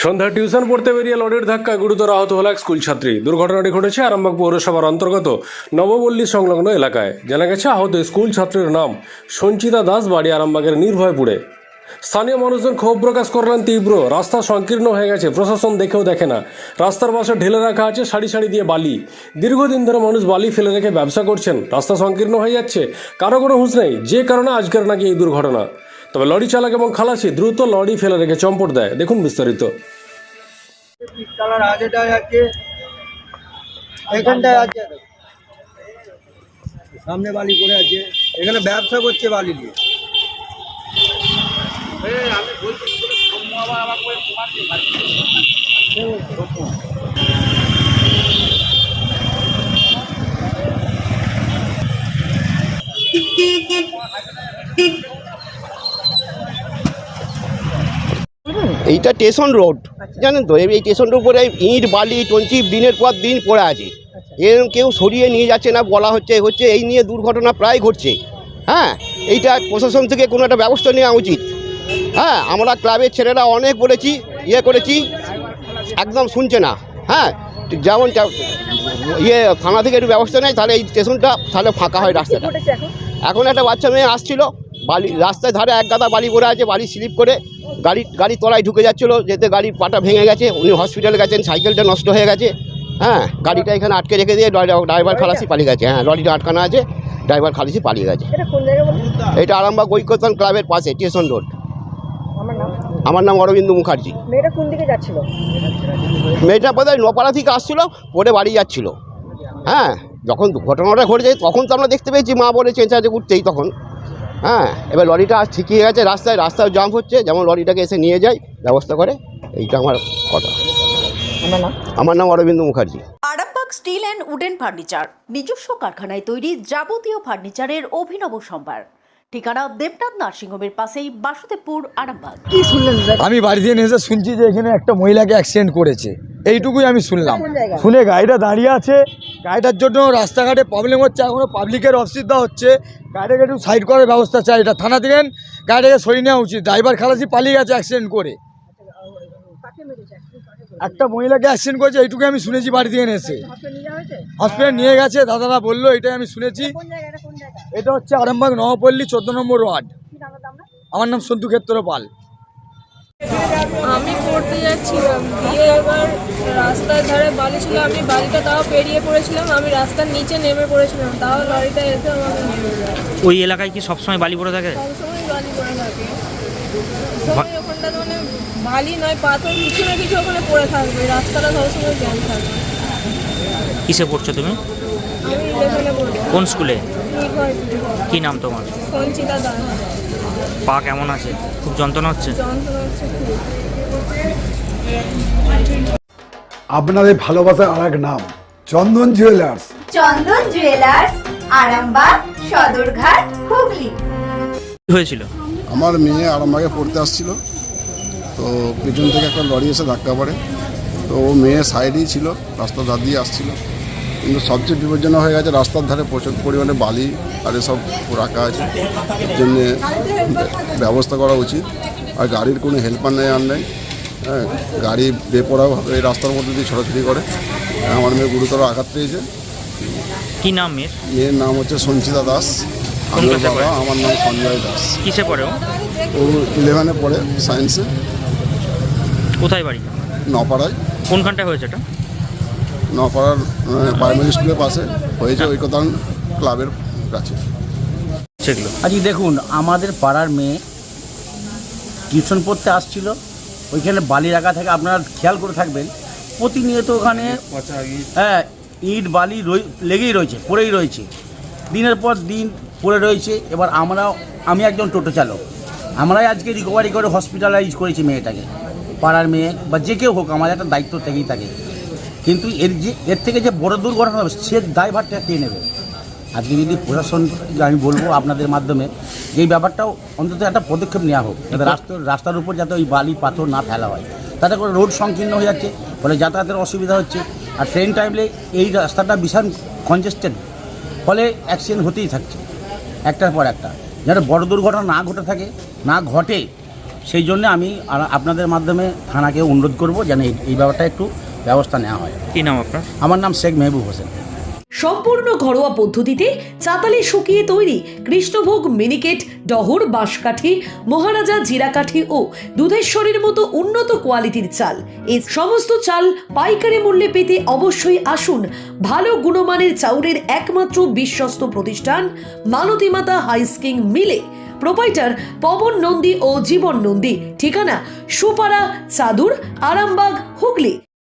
সন্ধ্যা tuition পড়তে বেরিয়ে লরির ধাক্কায় গুরুতর আহত হল এক স্কুল ছাত্রী। দুর্ঘটনাটি ঘটেছে আরামবাগ পৌরসভার অন্তর্গত নবপল্লী সংলগ্ন এলাকায়। জানা গেছে, আহত স্কুল ছাত্রীর নাম সঞ্চিতা দাস, বাড়ি আরামবাগের নির্ভয়পুরে। স্থানীয় মানুষজন ক্ষোভ প্রকাশ করলেন তীব্র। রাস্তা সংকীর্ণ হয়ে গেছে, প্রশাসন দেখেও দেখে না। রাস্তার পাশে ঢেলে রাখা আছে সারি সারি দিয়ে বালি। দীর্ঘদিন ধরে মানুষ বালি ফেলে রেখে ব্যবসা করছেন। রাস্তা সংকীর্ণ হয়ে যাচ্ছে, কারও কোনো হুঁশ নেই। যে কারণে আজকের নাকি এই দুর্ঘটনা। তবে লরি চালক এবং খালাসি দ্রুত লরি ফেলে রেখে চম্পট দেয়। দেখুন বিস্তারিত। এখানটায় আছে। সামনে বালি করে আছে। এখানে ব্যবসা করছে বালি দিয়ে এইটা স্টেশন রোড জানেন তো? এই স্টেশন রোড উপরে ইট বালি টঞ্চি দিনের পর দিন পড়ে আছে। এরকম কেউ সরিয়ে নিয়ে যাচ্ছে না বলা হচ্ছে হচ্ছে এই নিয়ে দুর্ঘটনা প্রায় ঘটছে। হ্যাঁ এইটা প্রশাসন থেকে কোনো একটা ব্যবস্থা নেওয়া উচিত। হ্যাঁ আমরা ক্লাবের ছেলেরা অনেক বলেছি ইয়ে করেছি একদম শুনছে না। হ্যাঁ যেমন ইয়ে থানা থেকে একটু ব্যবস্থা নেয় তাহলে এই স্টেশনটা তাহলে ফাঁকা হয় রাস্তাটা। এখন? একটা বাচ্চা মেয়ে আসছিল বালি রাস্তায় ধারে এক গাদা বালি পড়ে আছে বালি স্লিপ করে। গাড়ি গাড়ি তলায় ঢুকে যাচ্ছিল যেতে গাড়ির পাটা ভেঙে গেছে উনি হসপিটালে গেছেন সাইকেলটা নষ্ট হয়ে গেছে হ্যাঁ গাড়িটা এখানে আটকে রেখে দিয়ে ড্রাইভার খালাসি পালিয়ে গেছে হ্যাঁ লরিটা আটকানো আছে ড্রাইভার খালাসি পালিয়ে গেছে। এটা আরামবাগ ঐক্যতন ক্লাবের পাশে স্টেশন রোড। আমার নাম? অরবিন্দ মুখার্জি। মেয়েটা কোন দিকে যাচ্ছিল? মেয়েটা বোধহয় নপাড়া থেকে আসছিল পরে বাড়ি যাচ্ছিল। হ্যাঁ যখন ঘটনাটা ঘটেছে তখন তো আমরা দেখতে পেয়েছি মা বলে চেঁচাচে উঠছেই তখন। হ্যাঁ এবার লরিটা আজ ঠিকই গেছে রাস্তায় রাস্তায় জাম হচ্ছে যেমন লরিটাকে এসে নিয়ে যায় ব্যবস্থা করে এইটা আমার কথা। আমার নাম? আমার নাম Arabinda Mukherjee. Arambagh steel and wooden furniture নিজস্ব কারখানায় তৈরি যাবতীয় ফার্নিচারের অভিনব সম্ভার। ঠিকানা দেবনাথ নার্সিংহোমের পাশেই বাসুদেবপুর আরামবাগ। কি শুনলেন আমি বাড়ি দিয়ে এসে শুনছি যে এখানে একটা মহিলাকে অ্যাক্সিডেন্ট করেছে। এইটুকুই আমি শুনলাম। শুনে গাড়িটা দাঁড়িয়ে আছে। গাড়িটার জন্য রাস্তাঘাটে প্রবলেম হচ্ছে। এখনও পাবলিকের অসুবিধা হচ্ছে। গাড়িটাকে একটু সাইড করার ব্যবস্থা চাই। এটা থানা থেকে গাড়িটাকে সরিয়ে নেওয়া উচিত। ড্রাইভার খালাসি পালিয়ে গেছে অ্যাক্সিডেন্ট করে। একটা মহিলাকে অ্যাক্সিডেন্ট করেছে এইটুকু আমি শুনেছি বাড়ি থেকে এসে। হসপিটাল নিয়ে গেছে। দাদারা বলল এটাই আমি শুনেছি। এটা হচ্ছে আরামবাগ নবপল্লী চোদ্দ নম্বর ওয়ার্ড। আমার নাম সন্তু ক্ষেত্র পাল। আমি পড়তে যাচ্ছিলাম দিয়ে এবার রাস্তার ধারে বালি ছিল আমি বালিটা তাও পেরিয়ে পড়েছিলাম আমি রাস্তার নিচে নেমে পড়েছিলাম তাও লরিটা এসে আমাকে ওই এলাকায় কি সবসময় বালি পড়ে থাকে? সবসময় বালি পড়ে থাকে। সবসময় ওখানটা মানে বালি নয় পাথর কিছু না কিছু ওখানে পড়ে থাকবে রাস্তাটা সবসময় জ্যাম থাকবে কিসে পড়ছো তুমি? আমি ইলেভেনে কোন স্কুলে? কি নাম তোমার? পা কেমন আছে? খুব যন্ত্রণা হচ্ছে? যন্ত্রণা হচ্ছে আপনাদের ভালোবাসার আর এক নাম চন্দন জুয়েলার্স চন্দন জুয়েলার্স আরামবাগ সদরঘাট হুগলি। হয়েছিল? আমার মেয়ে আরামবাগে পড়তে আসছিল তো পিছন থেকে একটা লরি এসে ধাক্কা পড়ে তো ও মেয়ে সাইডেই ছিল রাস্তা ধার দিয়ে আসছিল। কিন্তু সবচেয়ে বিপজ্জনক হয়ে গেছে রাস্তার ধারে প্রচুর পরিমাণে বালি আর এসব রাখা আছে এর জন্যে ব্যবস্থা করা উচিত। আর গাড়ির কোনো হেল্পার নেই আর নেই। হ্যাঁ গাড়ি বেপরাভাবে এই রাস্তার মধ্যে দিয়ে ছোটাছুটি করে। আমার মেয়ে গুরুতর আঘাত পেয়েছে। কি নাম মেয়ের? মেয়ের নাম হচ্ছে সঞ্চিতা দাস। আমার বাবা আমার নাম সঞ্জয় দাস। কিসে পড়ে ও? ও ইলেভেনে পড়ে সায়েন্সে। কোথায় বাড়ি? নপাড়ায়। কোনখানটায় হয়েছে এটা? নপাড়ার প্রাইমারি স্কুলের পাশে হয়েছে ঐকতান ক্লাবের কাছে। সেগুলো। আজকে দেখুন আমাদের পাড়ার মেয়ে টিউশন পড়তে আসছিল ওইখানে বালি রাখা থাকে আপনারা খেয়াল করে থাকবেন প্রতিনিয়ত ওখানে হ্যাঁ ইট বালি লেগেই রয়েছে পড়েই রয়েছে। দিনের পর দিন পড়ে রয়েছে এবার আমরা আমি একজন টোটো চালক। আমরাই আজকে রিকভারি করে হসপিটালাইজ করেছি মেয়েটাকে। পাড়ার মেয়ে বা যে কেউ হোক আমাদের একটা দায়িত্ব থেকেই থাকে। কিন্তু এর যে এর থেকে যে বড় দুর্ঘটনা হবে সে দায়ভারটা কে নেবে? আজকে যদি প্রশাসন আমি বলব আপনাদের মাধ্যমে যে এই ব্যাপারটাও অন্তত একটা পদক্ষেপ নেওয়া হোক যাতে রাস্তা রাস্তার উপর যাতে ওই বালি পাথর না ফেলা হয়। তাতে করে রোড সংকীর্ণ হয়ে যাচ্ছে ফলে যাতায়াতের অসুবিধা হচ্ছে আর ট্রেন টাইমে এই রাস্তাটা বিশাল কনজেস্টেড ফলে অ্যাক্সিডেন্ট হতেই থাকছে একটার পর একটা। যেন বড় দুর্ঘটনা না ঘটে থাকে না ঘটে সেই জন্য আমি আপনাদের মাধ্যমে থানাকে অনুরোধ করব যেন এই ব্যাপারটা একটু ব্যবস্থা নেওয়া হয়। কি নাম আপনার? আমার নাম শেখ মেহবুব হোসেন। সম্পূর্ণ ঘরোয়া পদ্ধতিতে চাতালে শুকিয়ে তৈরি কৃষ্ণভোগ মিনিকেট ডহর বাঁশকাঠি মহারাজা জিরাকাঠি ও দুধেশ্বরীর মতো উন্নত কোয়ালিটির চাল। এই সমস্ত চাল পাইকারি মূল্যে পেতে অবশ্যই আসুন ভালো গুণমানের চাউলের একমাত্র বিশ্বস্ত প্রতিষ্ঠান মালতীমাতা হাইস্কিং মিলে। প্রোপাইটার পবন নন্দী ও জীবন নন্দী। ঠিকানা সুপারা চাদুর আরামবাগ হুগলি।